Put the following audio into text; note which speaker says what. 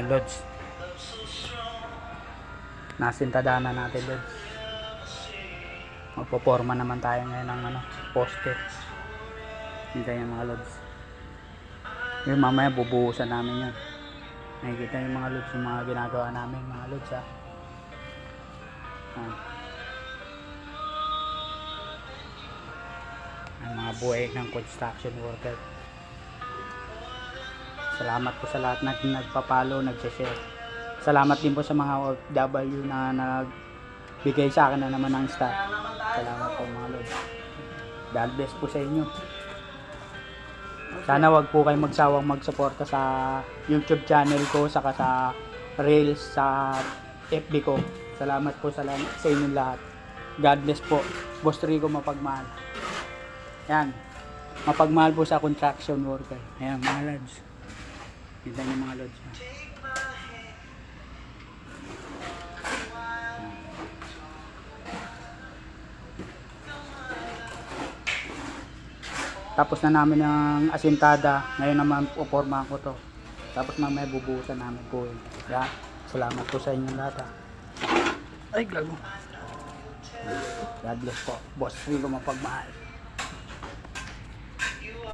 Speaker 1: Ayan, Lods. Nasintadaan na natin, Lods. Magpoporma naman tayo ngayon ng ano, poste. Hintayin yung mga Lods. Yung mamaya bubuhusan namin yun. Nakikita yung mga Lods, yung mga ginagawa namin, mga Lods ha. Ah. Ang mga buhay ng construction worker. Salamat po sa lahat na nagpapalo, nag-share. Salamat din po sa mga OFW na nagbigay sa akin na naman ng start. Salamat po mga Lord. God bless po sa inyo. Sana wag po kayo magsawang magsuporta sa YouTube channel ko, saka sa Reels, sa FB ko. Salamat po sa, sa inyong lahat. God bless po. Boss Rico mapagmahal. Yan. Mapagmahal po sa construction worker. Ayan mga lods. Kita niyo mga lods. ha? Tapos na namin ang asintada. Ngayon naman pupormahan ko to. Tapos mamaya bubuhusan namin po. Kaya salamat po sa inyong lahat. ha. Ay, gago. God bless po. Boss Rico mapagmahal.